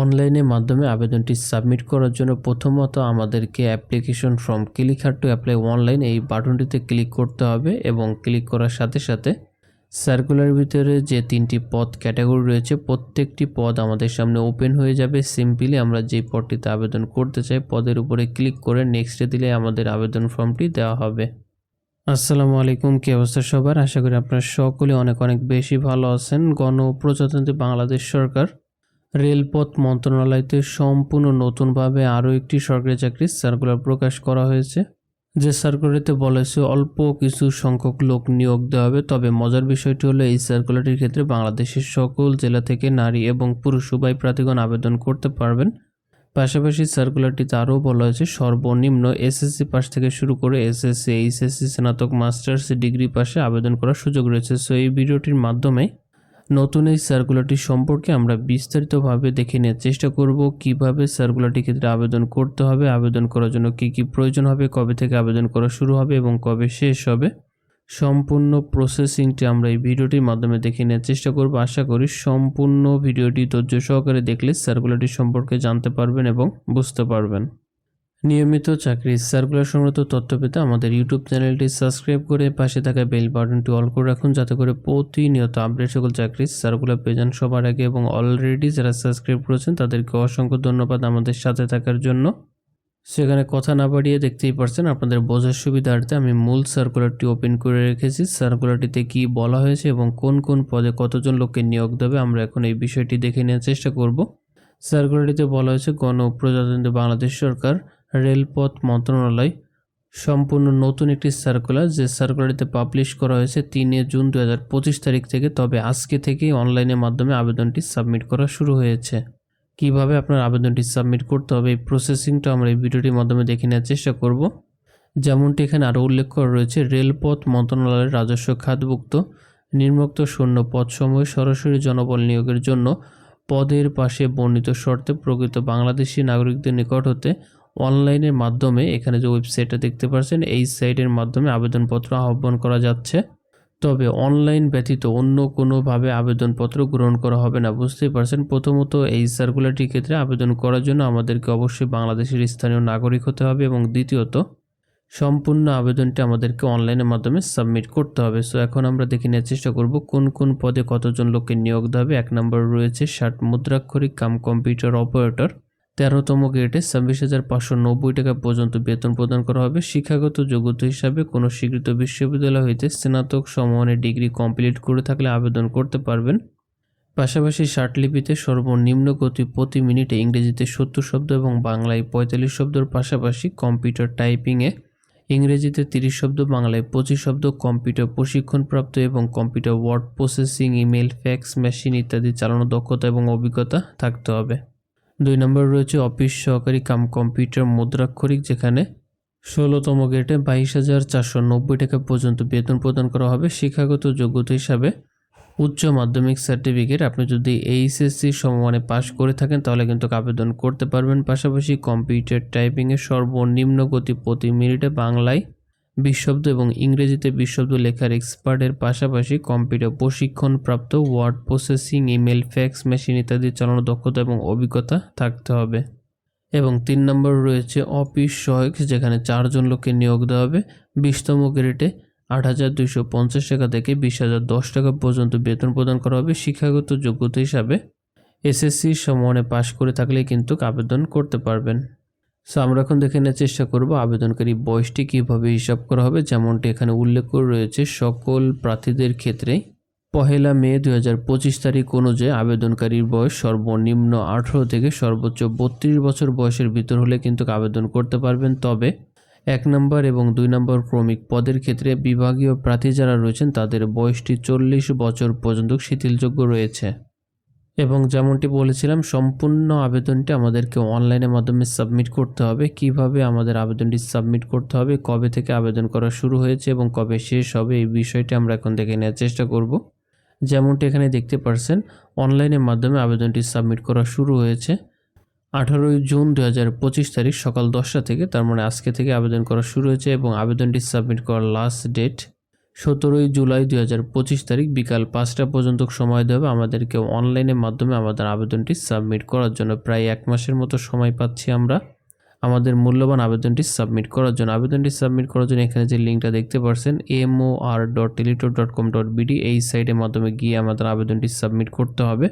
অনলাইনে মাধ্যমে আবেদনটি সাবমিট করার জন্য প্রথমত আমাদেরকে application form click here to apply online এই বাটনটিতে ক্লিক করতে হবে এবং ক্লিক করার সাথে সাথে সার্কুলার ভিতরে যে তিনটি পদ ক্যাটাগরি রয়েছে, প্রত্যেকটি পদ আমাদের সামনে ওপেন হয়ে যাবে। সিম্পলি আমরা যে পদটিতে আবেদন করতে চাই, পদের উপরে ক্লিক করে নেক্সটে দিলে আমাদের আবেদন ফর্মটি দেওয়া হবে। আসসালামু আলাইকুম, কি অবস্থা সবার? আশা করি আপনারা সকলে অনেক অনেক বেশি ভালো আছেন। গণপ্রজাতন্ত্রী বাংলাদেশ সরকার রেলপথ মন্ত্রণালয়তে সম্পূর্ণ নতুনভাবে আরও একটি সরকারি চাকরির সার্কুলার প্রকাশ করা হয়েছে। যে সার্কুলারিতে বলা হয়েছে অল্প কিছু সংখ্যক লোক নিয়োগ দেওয়া হবে, তবে মজার বিষয়টি হলো, এই সার্কুলারটির ক্ষেত্রে বাংলাদেশের সকল জেলা থেকে নারী এবং পুরুষ উভয় প্রার্থীগণ আবেদন করতে পারবেন। পাশাপাশি সার্কুলারটিতে আরও বলা হয়েছে, সর্বনিম্ন এসএসসি পাস থেকে শুরু করে এসএসসি, এইচএসসি, স্নাতক, মাস্টার্স ডিগ্রি পাশে আবেদন করার সুযোগ রয়েছে। সো এই ভিডিওটির মাধ্যমে নতুন এই সার্কুলারটি সম্পর্কে আমরা বিস্তারিতভাবে দেখে নেওয়ার চেষ্টা করব। কীভাবে সার্কুলারটির ক্ষেত্রে আবেদন করতে হবে, আবেদন করার জন্য কী কী প্রয়োজন হবে, কবে থেকে আবেদন করা শুরু হবে এবং কবে শেষ হবে। সম্পূর্ণ প্রসেসিংটি আমরা এই ভিডিওটির মাধ্যমে দেখে নেওয়ার চেষ্টা করব। আশা করি সম্পূর্ণ ভিডিওটি ধৈর্য সহকারে দেখলে সার্কুলারটি সম্পর্কে জানতে পারবেন এবং বুঝতে পারবেন। নিয়মিত চাকরির সার্কুলার সংক্রান্ত তথ্য পেতে আমাদের ইউটিউব চ্যানেলটি সাবস্ক্রাইব করে পাশে থাকা বেল বাটনটি অল করে রাখুন, যাতে করে প্রতিনিয়ত আপডেট সকল চাকরির সার্কুলার পেয়ে যান সবার আগে এবং অলরেডি যারা সাবস্ক্রাইব করেছেন, তাদেরকে অসংখ্য ধন্যবাদ আমাদের সাথে থাকার জন্য। সেখানে কথা না বাড়িয়ে দেখতেই পারছেন আপনাদের বোঝার সুবিধার্থে আমি মূল সার্কুলারটি ওপেন করে রেখেছি। সার্কুলারটিতে কি বলা হয়েছে এবং কোন কোন পদে কতজন লোককে নিয়োগ দেবে, আমরা এখন এই বিষয়টি দেখে নেওয়ার চেষ্টা করব। সার্কুলারটিতে বলা হয়েছে গণপ্রজাতন্ত্রী বাংলাদেশ সরকার রেলপথ মন্ত্রণালয় সম্পূর্ণ নতুন একটি সার্কুলার যে সার্কুলারটিতে পাবলিশ করা হয়েছে তিনে জুন দু হাজার পঁচিশ তারিখ থেকে। তবে আজকে থেকেই অনলাইনের মাধ্যমে আবেদনটি সাবমিট করা শুরু হয়েছে। কীভাবে আপনার আবেদনটি সাবমিট করতে হবে, এই প্রসেসিংটা আমরা এই ভিডিওটির মাধ্যমে দেখে নেওয়ার চেষ্টা করব। যেমনটি এখানে আরও উল্লেখ করা রয়েছে, রেলপথ মন্ত্রণালয়ের রাজস্ব খাতভুক্ত নির্মুক্ত শূন্য পদসমূহ সরাসরি জনবল নিয়োগের জন্য পদের পাশে বর্ণিত শর্তে প্রকৃত বাংলাদেশি নাগরিকদের নিকট হতে অনলাইনের মাধ্যমে এখানে যে ওয়েবসাইটটা দেখতে পাচ্ছেন এই সাইটের মাধ্যমে আবেদনপত্র আহ্বান করা যাচ্ছে। তবে অনলাইন ব্যতীত অন্য কোনোভাবে আবেদনপত্র গ্রহণ করা হবে না, বুঝতেই পারছেন? প্রথমত এই সার্কুলারটির ক্ষেত্রে আবেদন করার জন্য আমাদেরকে অবশ্যই বাংলাদেশের স্থানীয় নাগরিক হতে হবে এবং দ্বিতীয়ত, সম্পূর্ণ আবেদনটি আমাদেরকে অনলাইনের মাধ্যমে সাবমিট করতে হবে। সো এখন আমরা দেখে নেওয়ার চেষ্টা করব কোন কোন পদে কতজন লোককে নিয়োগ দেবে এক নম্বর রয়েছে ষাট মুদ্রাক্ষরিক কাম কম্পিউটার অপারেটর। তেরোতম গ্রেডে ছাব্বিশ হাজার পাঁচশো নব্বই টাকা পর্যন্ত বেতন প্রদান করা হবে। শিক্ষাগত যোগ্যতা হিসাবে কোনো স্বীকৃত বিশ্ববিদ্যালয় হইতে স্নাতক সমমানের ডিগ্রি কমপ্লিট করে থাকলে আবেদন করতে পারবেন। পাশাপাশি লিপিতে সর্বনিম্ন গতি প্রতি মিনিটে ইংরেজিতে সত্তর শব্দ এবং বাংলায় পঁয়তাল্লিশ শব্দের পাশাপাশি কম্পিউটার টাইপিংয়ে ইংরেজিতে তিরিশ শব্দ, বাংলায় পঁচিশ শব্দ, কম্পিউটার প্রশিক্ষণপ্রাপ্ত এবং computer word processing, email, fax, machine ইত্যাদি চালানোর দক্ষতা এবং অভিজ্ঞতা থাকতে হবে। দুই নম্বর রয়েছে অফিস সহকারী কাম কম্পিউটার মুদ্রাক্ষরিক, যেখানে ষোলোতম গেটে বাইশ হাজার চারশো নব্বই টাকা পর্যন্ত বেতন প্রদান করা হবে। শিক্ষাগত যোগ্যতা হিসাবে উচ্চ মাধ্যমিক সার্টিফিকেট আপনি যদি এইচএসসি সমমানে পাশ করে থাকেন, তাহলে কিন্তু আবেদন করতে পারবেন। পাশাপাশি কম্পিউটার টাইপিংয়ের সর্বনিম্ন গতি প্রতি মিনিটে বাংলায় বিশ শব্দ এবং ইংরেজিতে বিশ শব্দ লেখার এক্সপার্টের পাশাপাশি কম্পিউটার প্রশিক্ষণপ্রাপ্ত word processing, email, fax machine ইত্যাদি চালানোর দক্ষতা এবং অভিজ্ঞতা থাকতে হবে। এবং তিন নম্বর রয়েছে অফিস সহায়ক, যেখানে চারজন লোককে নিয়োগ দেওয়া হবে। বিশতম গ্রেডে আট হাজার দুইশো পঞ্চাশ টাকা থেকে বিশ হাজার দশ টাকা পর্যন্ত বেতন প্রদান করা হবে শিক্ষাগত যোগ্যতা হিসাবে। এসএসসি সমানে পাশ করে থাকলে কিন্তু আবেদন করতে পারবেন। সো আমরা এখন দেখে নেওয়ার চেষ্টা করব আবেদনকারী বয়সটি কীভাবে হিসাব করা হবে। যেমনটি এখানে উল্লেখ করে রয়েছে, সকল প্রার্থীদের ক্ষেত্রে পহেলা মে দু হাজার পঁচিশ তারিখ অনুযায়ী আবেদনকারীর বয়স সর্বনিম্ন আঠেরো থেকে সর্বোচ্চ বত্রিশ বছর বয়সের ভিতর হলে কিন্তু আবেদন করতে পারবেন। তবে এক নম্বর এবং দুই নম্বর ক্রমিক পদের ক্ষেত্রে বিভাগীয় প্রার্থী যারা রয়েছেন, তাদের বয়সটি চল্লিশ বছর পর্যন্ত শিথিলযোগ্য রয়েছে। এবং যেমনটি বলেছিলাম, সম্পূর্ণ আবেদনটি আমাদেরকে অনলাইনের মাধ্যমে সাবমিট করতে হবে। কীভাবে আমাদের আবেদনটি সাবমিট করতে হবে, কবে থেকে আবেদন করা শুরু হয়েছে এবং কবে শেষ হবে, এই বিষয়টি আমরা এখন দেখে নেওয়ার চেষ্টা করব। যেমনটি এখানে দেখতে পারছেন, অনলাইনের মাধ্যমে আবেদনটি সাবমিট করা শুরু হয়েছে। আঠারোই জুন দু হাজার পঁচিশ তারিখ সকাল দশটা থেকে, তার মানে আজকে থেকে আবেদন করা শুরু হয়েছে এবং আবেদনটি সাবমিট করার লাস্ট ডেট সতেরোই জুলাই দুই হাজার পঁচিশ তারিখ বিকাল পাঁচটা পর্যন্ত সময় দেবে আমাদেরকে অনলাইনের মাধ্যমে আমাদের আবেদনটি সাবমিট করার জন্য প্রায় এক মাসের মতো সময় পাচ্ছি আমরা। আমাদের মূল্যবান আবেদনটি সাবমিট করার জন্য। আবেদনটি সাবমিট করার জন্য এখানে যে লিঙ্কটা দেখতে পাচ্ছেন MO R dot Teletalk dot com dot BD এই সাইটের মাধ্যমে গিয়ে আমাদের আবেদনটি সাবমিট করতে হবে।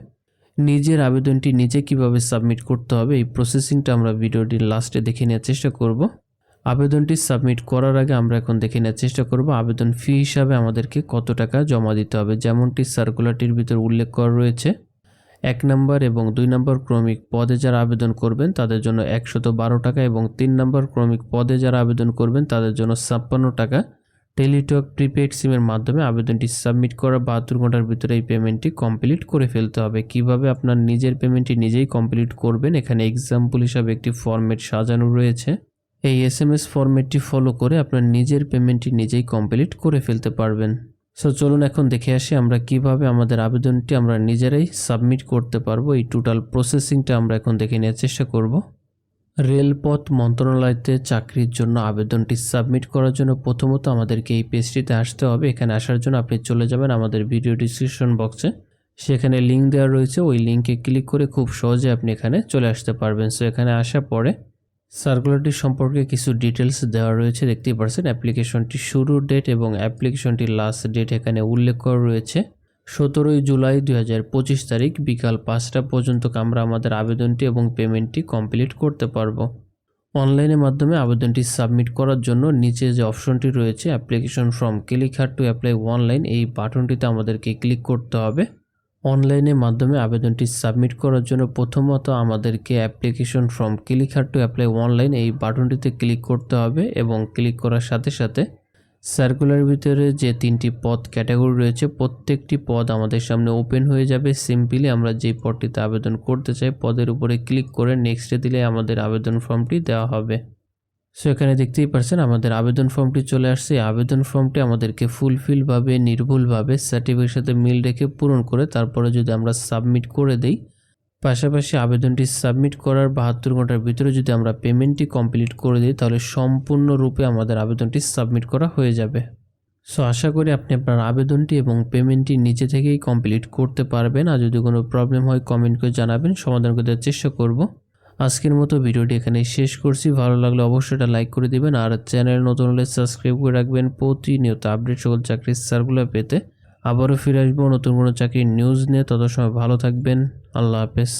নিজের আবেদনটি নিজে কীভাবে সাবমিট করতে হবে, এই প্রসেসিংটা আমরা ভিডিওটির লাস্টে দেখে নেওয়ার চেষ্টা করব। আবেদনটি সাবমিট করার আগে আমরা এখন দেখে নেওয়ার চেষ্টা করব আবেদন ফি হিসাবে আমাদেরকে কত টাকা জমা দিতে হবে। যেমনটি সার্কুলারটির ভিতর উল্লেখ করা রয়েছে। এক নম্বর এবং দুই নম্বর ক্রমিক পদে যারা আবেদন করবেন তাদের জন্য একশত বারো টাকা এবং তিন নম্বর ক্রমিক পদে যারা আবেদন করবেন তাদের জন্য ছাপ্পান্ন টাকা। টেলিটক প্রিপেড সিমের মাধ্যমে আবেদনটি সাবমিট করার বাহাত্তর ঘণ্টার ভিতরে এই পেমেন্টটি কমপ্লিট করে ফেলতে হবে। কীভাবে আপনার নিজের পেমেন্টটি নিজেই কমপ্লিট করবেন? এখানে এক্সাম্পল হিসাবে একটি ফর্মেট সাজানো রয়েছে। এই এস এম এস ফর্মেটটি ফলো করে আপনার নিজের পেমেন্টটি নিজেই কমপ্লিট করে ফেলতে পারবেন। সো চলুন এখন দেখে আসি আমরা কীভাবে আমাদের আবেদনটি আমরা নিজেরাই সাবমিট করতে পারব। এই টোটাল প্রসেসিংটা আমরা এখন দেখে নেওয়ার চেষ্টা করব। রেলপথ মন্ত্রণালয়তে চাকরির জন্য আবেদনটি সাবমিট করার জন্য প্রথমত আমাদেরকে এই পেজটিতে আসতে হবে। এখানে আসার জন্য আপনি চলে যাবেন আমাদের ভিডিও ডিসক্রিপশন বক্সে সেখানে লিঙ্ক দেওয়া রয়েছে। ওই লিঙ্কে ক্লিক করে খুব সহজে আপনি এখানে চলে আসতে পারবেন। সো এখানে আসার পরে সার্কুলারটি সম্পর্কে কিছু ডিটেলস দেওয়া রয়েছে, দেখতেই পারছেন। অ্যাপ্লিকেশনটি শুরুর ডেট এবং অ্যাপ্লিকেশনটির লাস্ট ডেট এখানে উল্লেখ করা রয়েছে। সতেরোই জুলাই দুই হাজার পঁচিশ তারিখ, বিকাল পাঁচটা পর্যন্ত আমরা আমাদের আবেদনটি এবং পেমেন্টটি কমপ্লিট করতে পারব। অনলাইনের মাধ্যমে আবেদনটি সাবমিট করার জন্য নিচে যে অপশনটি রয়েছে application form click here to apply online এই বাটনটিতে আমাদেরকে ক্লিক করতে হবে। অনলাইনের মাধ্যমে আবেদনটি সাবমিট করার জন্য প্রথমত আমাদেরকে application form click here to apply online এই বাটনটিতে ক্লিক করতে হবে এবং ক্লিক করার সাথে সাথে সার্কুলার ভিতরে যে তিনটি পদ ক্যাটাগরি রয়েছে, প্রত্যেকটি পদ আমাদের সামনে ওপেন হয়ে যাবে। সিম্পলি আমরা যে পদটিতে আবেদন করতে চাই, পদের উপরে ক্লিক করে নেক্সটে দিলে আমাদের আবেদন ফর্মটি দেওয়া হবে। সো এখানে দেখতেই পারছেন আমাদের আবেদন ফর্মটি চলে আসছে। আবেদন ফর্মটি আমাদেরকে ফুলফিলভাবে, নির্ভুলভাবে সার্টিফিকেটের সাথে মিল রেখে পূরণ করে তারপরে যদি আমরা সাবমিট করে দেই, পাশাপাশি আবেদনটি সাবমিট করার বাহাত্তর ঘণ্টার ভিতরে যদি আমরা পেমেন্টটি কমপ্লিট করে দিই, তাহলে সম্পূর্ণরূপে আমাদের আবেদনটি সাবমিট করা হয়ে যাবে। সো আশা করি আপনি আপনার আবেদনটি এবং পেমেন্টটি নিচে থেকেই কমপ্লিট করতে পারবেন। আর যদি কোনো প্রবলেম হয় কমেন্ট করে জানাবেন। সমাধান করতে চেষ্টা করব। আজকের মতো ভিডিওটি এখানে শেষ করছি। ভালো লাগলে অবশ্যই এটা লাইক করে দিবেন আর চ্যানেল নতুন হলে সাবস্ক্রাইব করে রাখবেন প্রতিনিয়ত আপডেট সকল চাকরির সার্কুলার পেতে। আবারও ফিরে আসব নতুন কোনো চাকরির নিউজ নিয়ে। তত সময় ভালো থাকবেন। আল্লাহ হাফেজ।